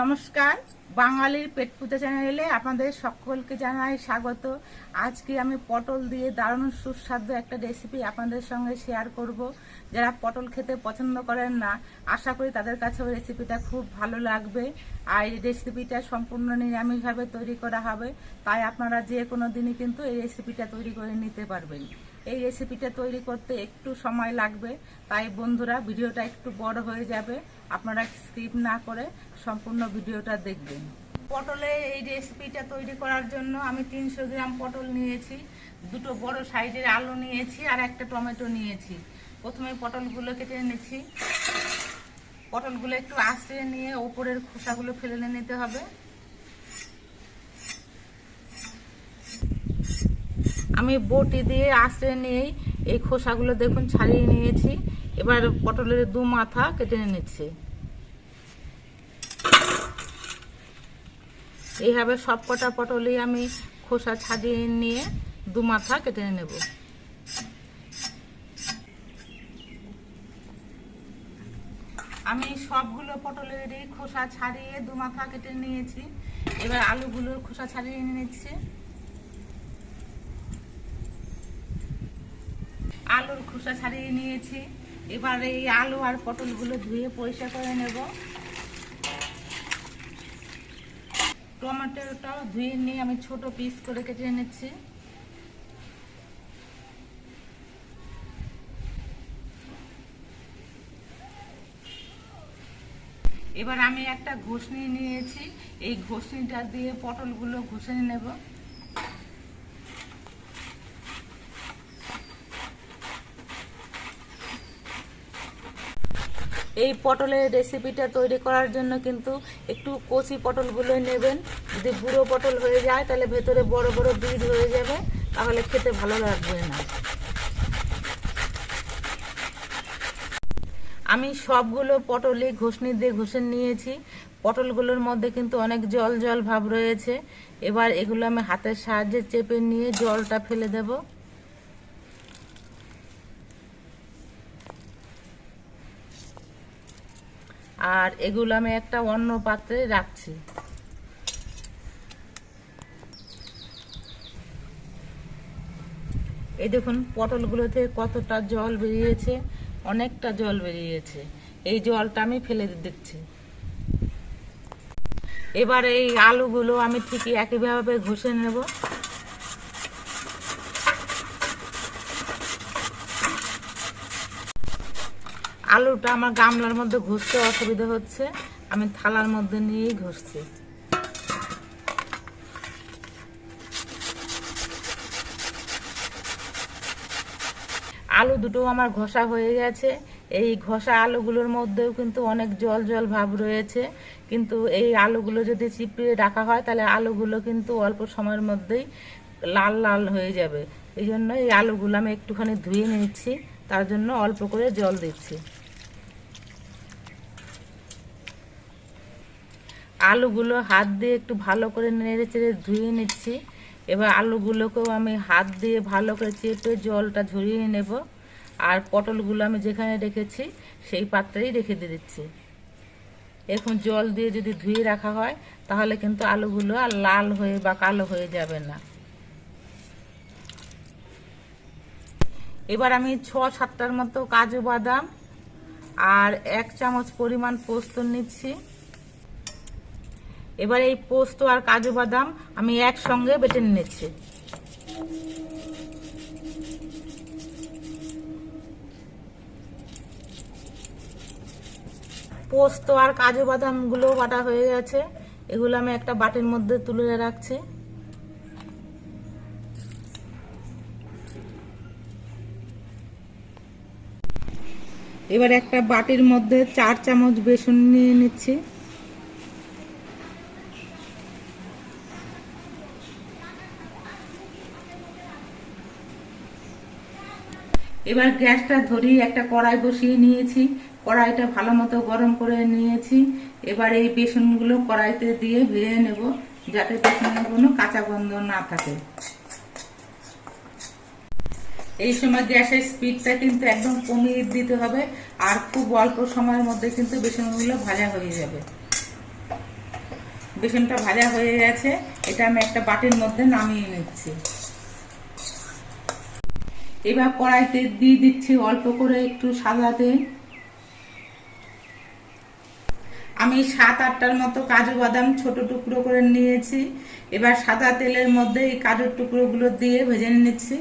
নমস্কার, বাঙালির পেট পুজো চ্যানেলে আপনাদের সকলকে জানাই স্বাগত। আজকে আমি পটল দিয়ে দারুণ সুস্বাদু একটা রেসিপি আপনাদের সঙ্গে শেয়ার করব। যারা পটল খেতে পছন্দ করেন না, আশা করি তাদের কাছেও রেসিপিটা খুব ভালো লাগবে। আর এই রেসিপিটা সম্পূর্ণ নিরামিষভাবে তৈরি করা হবে, তাই আপনারা যে কোনো দিনই কিন্তু এই রেসিপিটা তৈরি করে নিতে পারবেন। এই রেসিপিটা তৈরি করতে একটু সময় লাগবে, তাই বন্ধুরা ভিডিওটা একটু বড় হয়ে যাবে। আপনারা স্কিপ না করে সম্পূর্ণ ভিডিওটা দেখবেন। পটলের এই রেসিপিটা তৈরি করার জন্য আমি তিনশো গ্রাম পটল নিয়েছি, দুটো বড় সাইজের আলু নিয়েছি আর একটা টমেটো নিয়েছি। প্রথমে পটলগুলো কেটে নিয়েছি পটলগুলো একটু আস্তে নিয়ে ওপরের খোসাগুলো ফেলে নিতে হবে। আমি বটি দিয়ে আশ্রয় নিয়েই এই খোসাগুলো দেখুন ছাড়িয়ে নিয়েছি। এবার পটলের দু মাথা কেটে নিচ্ছি। এইভাবে সব কটা পটলই আমি খোসা ছাড়িয়ে নিয়ে দু মাথা কেটে নেব। আমি সবগুলো পটলেরই খোসা ছাড়িয়ে দু মাথা কেটে নিয়েছি। এবার আলুগুলোর খোসা ছাড়িয়ে নিচ্ছি। আলুর খোসা ছাড়িয়ে নিয়েছি। এবার এই আলু আর পটলগুলো ধুয়ে পরিষ্কার করে নেব। টমেটোটাও ধুয়ে নিয়ে আমি ছোট পিস করে কেটে নিচ্ছি এবার আমি একটা ঘষনি নিয়েছি। এই ঘষনিটা দিয়ে পটলগুলো ঘষে নেব। এই পটলের রেসিপিটা তৈরি করার জন্য কিন্তু একটু কচি পটলগুলো নেবেন। যদি বুড়ো পটল হয়ে যায়, তাহলে ভেতরে বড় বড় বীজ হয়ে যাবে, তাহলে খেতে ভালো লাগবে না। আমি সবগুলো পটলই ঘষনি দিয়ে ঘষে নিয়েছি। পটলগুলোর মধ্যে কিন্তু অনেক জল জল ভাব রয়েছে। এবার এগুলো আমি হাতের সাহায্যে চেপে নিয়ে জলটা ফেলে দেবো। আর এগুলো আমি একটা অন্য পাত্রে রাখছি। এই দেখুন পটলগুলো থেকে কতটা জল বেরিয়েছে, অনেকটা জল বেরিয়েছে। এই জলটা আমি ফেলে দিচ্ছি। এবার এই আলুগুলো আমি ঠিকই একইভাবে ঘষে নেব। আলুটা আমার গামলার মধ্যে ঘষতে অসুবিধা হচ্ছে। আমি থালার মধ্যে নিয়েই ঘষছি আলু দুটো আমার ঘষা হয়ে গেছে। এই ঘষা আলুগুলোর মধ্যেও কিন্তু অনেক জল জল ভাব রয়েছে। কিন্তু এই আলুগুলো যদি চিপিয়ে রাখা হয়, তাহলে আলুগুলো কিন্তু অল্প সময়ের মধ্যেই লাল লাল হয়ে যাবে। এই জন্য এই আলুগুলো আমি একটুখানি ধুয়ে নিচ্ছি। তার জন্য অল্প করে জল দিচ্ছি। আলুগুলো হাত দিয়ে একটু ভালো করে নেড়ে চেড়ে ধুয়ে নিচ্ছি। এবার আলুগুলোকেও আমি হাত দিয়ে ভালো করে চেপে জলটা ঝরিয়ে নেব। আর পটলগুলো আমি যেখানে রেখেছি, সেই পাত্রেই রেখে দিয়ে দিচ্ছি। এখন জল দিয়ে যদি ধুয়ে রাখা হয়, তাহলে কিন্তু আলুগুলো আর লাল হয়ে বা কালো হয়ে যাবে না। এবার আমি ছ সাতটার মতো কাজু বাদাম আর এক চামচ পরিমাণ পোস্ত নিচ্ছি। এবার এই পোস্ত আর কাজু বাদাম আমি একসঙ্গে বেটে নিচ্ছি পোস্ত আর কাজু বাদামগুলো বাটা হয়ে গেছে। এগুলো আমি একটা বাটির মধ্যে তুলে রাখছি। এবার একটা বাটির মধ্যে চার চামচ বেসন নিয়ে নিচ্ছি। এবার গ্যাসটা ধরিয়ে একটা কড়াই বসিয়ে নিয়েছি। কড়াইটা ভালো মতো গরম করে নিয়েছি। এবার এই বেসনগুলো কড়াইতে দিয়ে ভেজে নেব যাতে বেসনের কোনো কাঁচা গন্ধ না থাকে। এই সময় গ্যাসের স্পিডটা কিন্তু একদম কমিয়ে দিতে হবে আর খুব অল্প সময়ের মধ্যে কিন্তু বেসনগুলো ভাজা হয়ে যাবে। বেসনটা ভাজা হয়ে গেছে। এটা আমি একটা বাটির মধ্যে নামিয়ে নিচ্ছি। এবার কড়াইতে দিয়ে দিচ্ছি অল্প করে একটু সাদা তেল। আমি সাত আটটার মতো কাজু বাদাম ছোট টুকরো করে নিয়েছি। এবার সাদা তেলের মধ্যে এই কাজুর টুকরোগুলো দিয়ে ভেজে নিচ্ছি।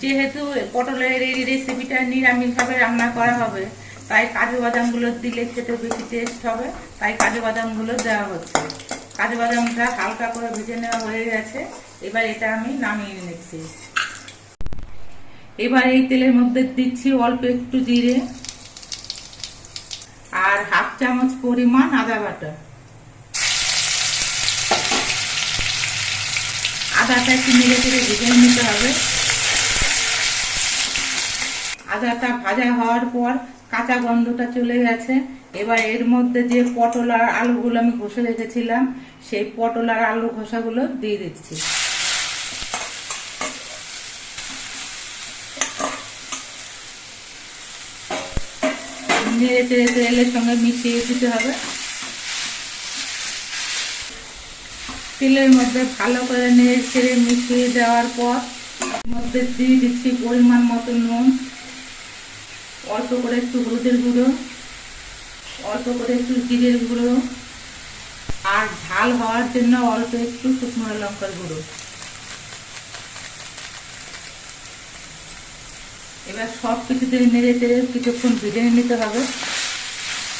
যেহেতু পটলের এই রেসিপিটা নিরামিষভাবে রান্না করা হবে, তাই কাজু বাদামগুলো দিলে খেতে বেশি টেস্ট হবে, তাই কাজু বাদামগুলো দেওয়া হচ্ছে। কাজু বাদামটা হালকা করে ভেজে নেওয়া হয়ে গেছে। এবার এটা আমি নামিয়ে নিচ্ছি। এবার এই তেলের মধ্যে দিচ্ছি অল্প একটু জিরে আর হাফ চামচ পরিমাণ আদা বাটা। আদাটা একটু নেড়ে করে ভেজে নিতে হবে। আদাটা ভাজা হওয়ার পর কাঁচা গন্ধটা চলে গেছে। এবার এর মধ্যে যে পটল আর আলুগুলো আমি ঘষে রেখেছিলাম, সেই পটল আর আলু ঘষাগুলো দিয়ে দিচ্ছি। নেড়ে চেড়ে তেলের সঙ্গে মিশিয়ে দিতে হবে। তেলের মধ্যে ভালো করে নেড়ে চেড়ে মিশিয়ে দেওয়ার পর মধ্যে দিয়ে দিচ্ছি পরিমাণ মতো নুন। অল্প করে একটু হলুদের গুঁড়ো, অল্প করে একটু জিরের গুঁড়ো, আর ঝাল হওয়ার জন্য অল্প একটু শুকনো লঙ্কার গুঁড়ো। এবার সব কিছুতে নেড়ে চেড়ে কিছুক্ষণ ভেজে নিতে হবে।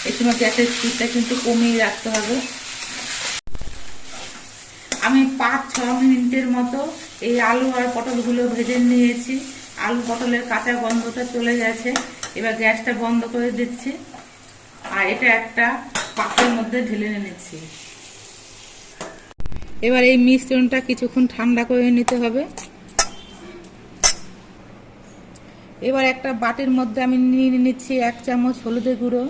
এই সময় গ্যাসের স্পিডটা কিন্তু কমিয়ে রাখতে হবে। আমি পাঁচ, ছ মিনিটের মতো এই আলু আর পটলগুলো ভেজে নিয়েছি। আলু পটলের কাঁচা গন্ধটা চলে গেছে। এবার গ্যাসটা বন্ধ করে দিচ্ছি। আর এটা একটা পাত্রের মধ্যে ঢেলে নিচ্ছি এবার এই মিশ্রণটা কিছুক্ষণ ঠান্ডা করে নিতে হবে। এবার একটা বাটির মধ্যে আমি নিয়ে নিচ্ছি এক চামচ হলুদের গুঁড়ো,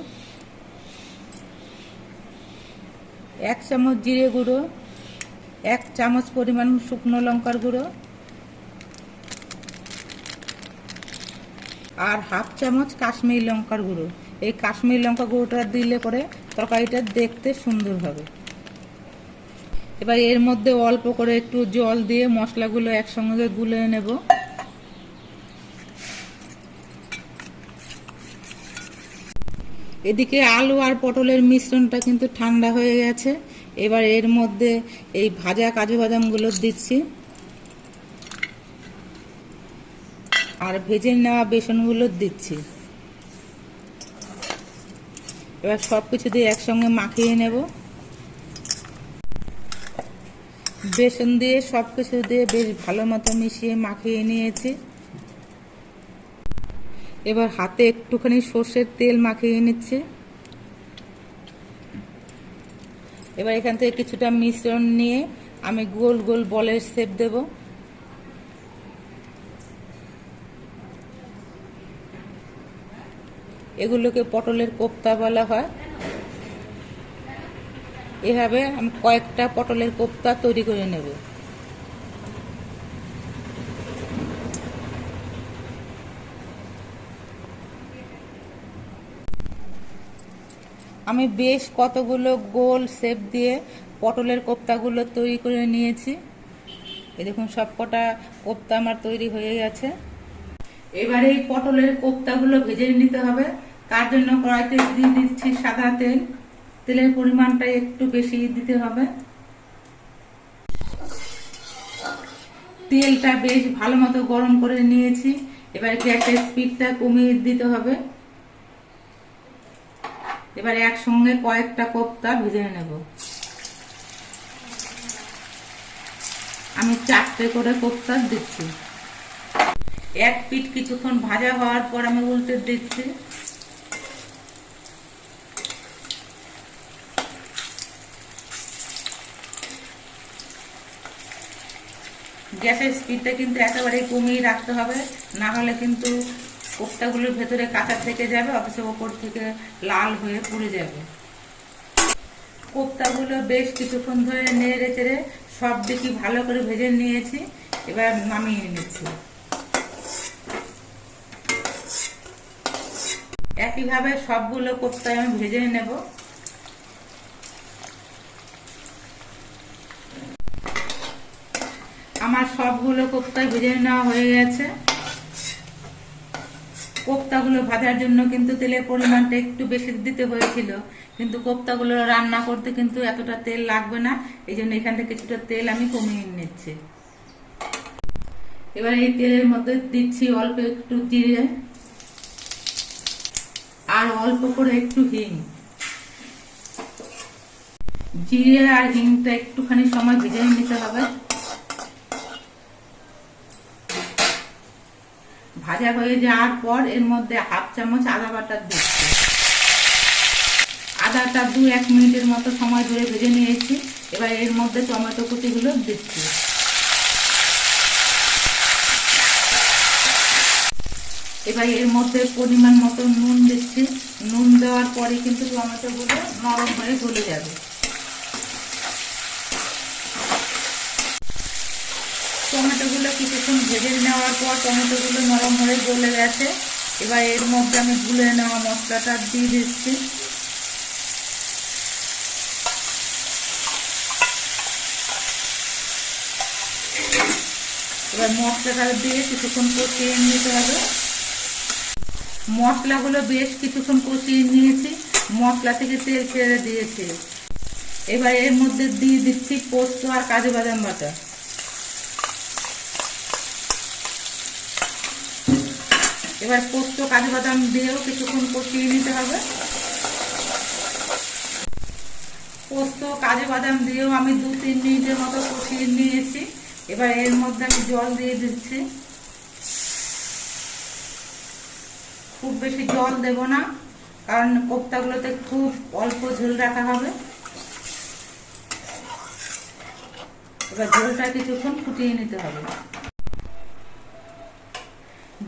এক চামচ জিরে গুঁড়ো, এক চামচ পরিমাণ শুকনো লঙ্কার গুঁড়ো আর হাফ চামচ কাশ্মীরি লঙ্কার গুঁড়ো। এই কাশ্মীরি লঙ্কা গুঁড়োটা দিলে করে তরকারিটা দেখতে সুন্দর হবে। এবার এর মধ্যে অল্প করে একটু জল দিয়ে মশলাগুলো একসঙ্গে গুলে নেব। এদিকে আলু আর পটলের মিশ্রণটা কিন্তু ঠান্ডা হয়ে গেছে। এবার এর মধ্যে এই ভাজা কাজু বাদামগুলো দিচ্ছি। আর ভেজে নেওয়া বেসনগুলো দিচ্ছি। এবার সব কিছু দিয়ে একসঙ্গে মাখিয়ে নেব। বেসন দিয়ে সব কিছু দিয়ে বেশ ভালো মতো মিশিয়ে মাখিয়ে নিয়েছি। এবার হাতে একটুখানি সর্ষের তেল মাখিয়ে নিচ্ছে। এবার এখান থেকে কিছুটা মিশ্রণ নিয়ে আমি গোল গোল বলের শেপ দেব। এগুলোকে পটলের কোপ্তা বলা হয়। এভাবে আমি কয়েকটা পটলের কোপ্তা তৈরি করে নেব। আমি বেশ কতগুলো গোল শেপ দিয়ে পটলের কোপ্তাগুলো তৈরি করে নিয়েছি। এই দেখুন, সবকটা কোপ্তা আমার তৈরি হয়ে গেছে। এবারে এই পটলের কোপ্তাগুলো ভেজে নিতে হবে। তার জন্য কড়াইতে দিয়ে দিচ্ছি সাদা তেল। তেলের পরিমাণটা একটু বেশি দিতে হবে। তেলটা বেশ ভালো মতো গরম করে নিয়েছি। এবার গ্যাসের স্পিডটা কমিয়ে দিতে হবে। এবার একসঙ্গে কয়েকটা কোপ্তা ভেজে নেব। আমি চারটে করে কোপ্তা দিচ্ছি। এক পিঠ কিছুক্ষণ ভাজা হওয়ার পর আমি উল্টে দিচ্ছি। গ্যাসের স্পিডটা কিন্তু একেবারে কমিয়ে রাখতে হবে। না হলে কিন্তু কোপ্তাগুলোর ভেতরে কাঁচা থেকে যাবে, অথচ ওপর থেকে লাল হয়ে পুড়ে যাবে। কোপ্তাগুলো বেশ কিছুক্ষণ ধরে নেড়ে চেড়ে সব দিকে ভালো করে ভেজে নিয়েছি, এবার নামিয়ে নিচ্ছি। একইভাবে সবগুলো কোপ্তায় আমি ভেজে নেব। আমার সবগুলো কোপ্তায় ভেজে নেওয়া হয়ে গেছে। কোপ্তাগুলো ভাজার জন্য কিন্তু তেলের পরিমাণটা একটু বেশি দিতে হয়েছিল। কিন্তু কোপ্তাগুলো রান্না করতে কিন্তু এতটা তেল লাগবে না। এই জন্য এখান থেকে কিছুটা তেল আমি কমিয়ে নিচ্ছি। এবার এই তেলের মধ্যে দিচ্ছি অল্প একটু জিরে আর অল্প করে একটু হিং। জিরে আর হিংটা একটুখানি সময় ভেজে নিতে হবে। ভাজা হয়ে যাওয়ার পর এর মধ্যে হাফ চামচ আদা বাটা দিচ্ছি। আদাটা দু এক মিনিটের মতো সময় ধরে ভেজে নিয়েছি। এবার এর মধ্যে টমেটো কুচিগুলো দিচ্ছি। এবার এর মধ্যে পরিমাণ মতো নুন দিচ্ছি। নুন দেওয়ার পরে কিন্তু টমেটোগুলো নরম হয়ে গলে যাবে টমেটোগুলো কিছুক্ষণ ভেজে নেওয়ার পর টমেটোগুলো নরম হয়ে গলে গেছে। এবার এর মধ্যে আমি গুলে নেওয়া মশলাটা দিয়ে দিচ্ছি। এবার মশলাটা দিয়ে কিছুক্ষণ কষিয়ে নিতে হবে। মশলাগুলো বেশ কিছুক্ষণ কষিয়ে নিয়েছি। মশলা থেকে তেল ছেড়ে দিয়েছে। এবার এর মধ্যে দিয়ে দিচ্ছি পোস্ত আর কাজু বাদাম বাটা। এবার পোস্ত, কাজু বাদাম দিয়েও কিছুক্ষণ কষিয়ে নিতে হবে। পোস্ত, কাজু বাদাম দিয়েও আমি দু তিন মিনিটের মতো কষিয়ে নিয়েছি। এবার এর মধ্যে আমি জল দিয়ে দিচ্ছি। খুব বেশি জল দেব না, কারণ কোপ্তাগুলোতে খুব অল্প ঝোল রাখা হবে। এবার ঝোলটা কিছুক্ষণ ফুটিয়ে নিতে হবে।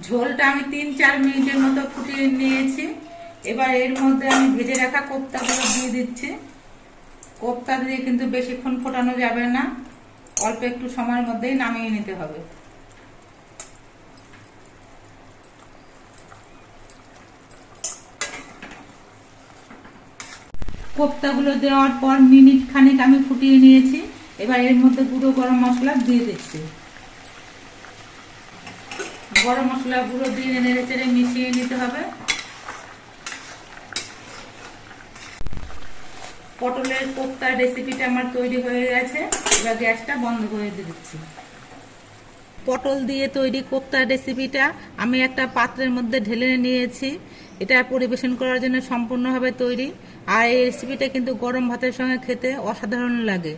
ঝোলটা আমি তিন, চার মিনিটের মতো ফুটিয়ে নিয়েছি। এবার এর মধ্যে আমি ভেজে রাখা কোপ্তাগুলো দিয়ে দিচ্ছি। কোপ্তা দিয়ে কিন্তু বেশিক্ষণ ফোটানো যাবে না। অল্প একটু সময়ের মধ্যেই নামিয়ে নিতে হবে। কোপ্তাগুলো দেওয়ার পর মিনিট খানিক আমি ফুটিয়ে নিয়েছি। এবার এর মধ্যে গুঁড়ো গরম মশলা দিয়ে দিচ্ছি। গরম মশলা গুঁড়ো দিয়ে নেড়ে চেড়ে মিশিয়ে নিতে হবে। পটলের কোপ্তার রেসিপিটা আমার তৈরি হয়ে গেছে। এবার গ্যাসটা বন্ধ করে দিচ্ছি। পটল দিয়ে তৈরি কোপ্তার রেসিপিটা আমি একটা পাত্রের মধ্যে ঢেলে নিয়েছি। এটা পরিবেশন করার জন্য সম্পূর্ণভাবে তৈরি। আর এই রেসিপিটা কিন্তু গরম ভাতের সঙ্গে খেতে অসাধারণ লাগে।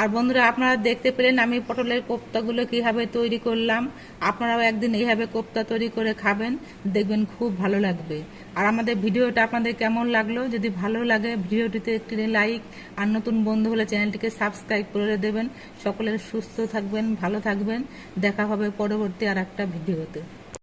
আর বন্ধুরা, আপনারা দেখতে পেলেন আমি পটলের কোপ্তাগুলো কীভাবে তৈরি করলাম। আপনারাও একদিন এইভাবে কোপ্তা তৈরি করে খাবেন, দেখবেন খুব ভালো লাগবে। আর আমাদের ভিডিওটা আপনাদের কেমন লাগল? যদি ভালো লাগে, ভিডিওটিতে একটি লাইক আর নতুন বন্ধু হলে চ্যানেলটিকে সাবস্ক্রাইব করে দেবেন। সকলের সুস্থ থাকবেন, ভালো থাকবেন। দেখা হবে পরবর্তী আর একটা ভিডিওতে।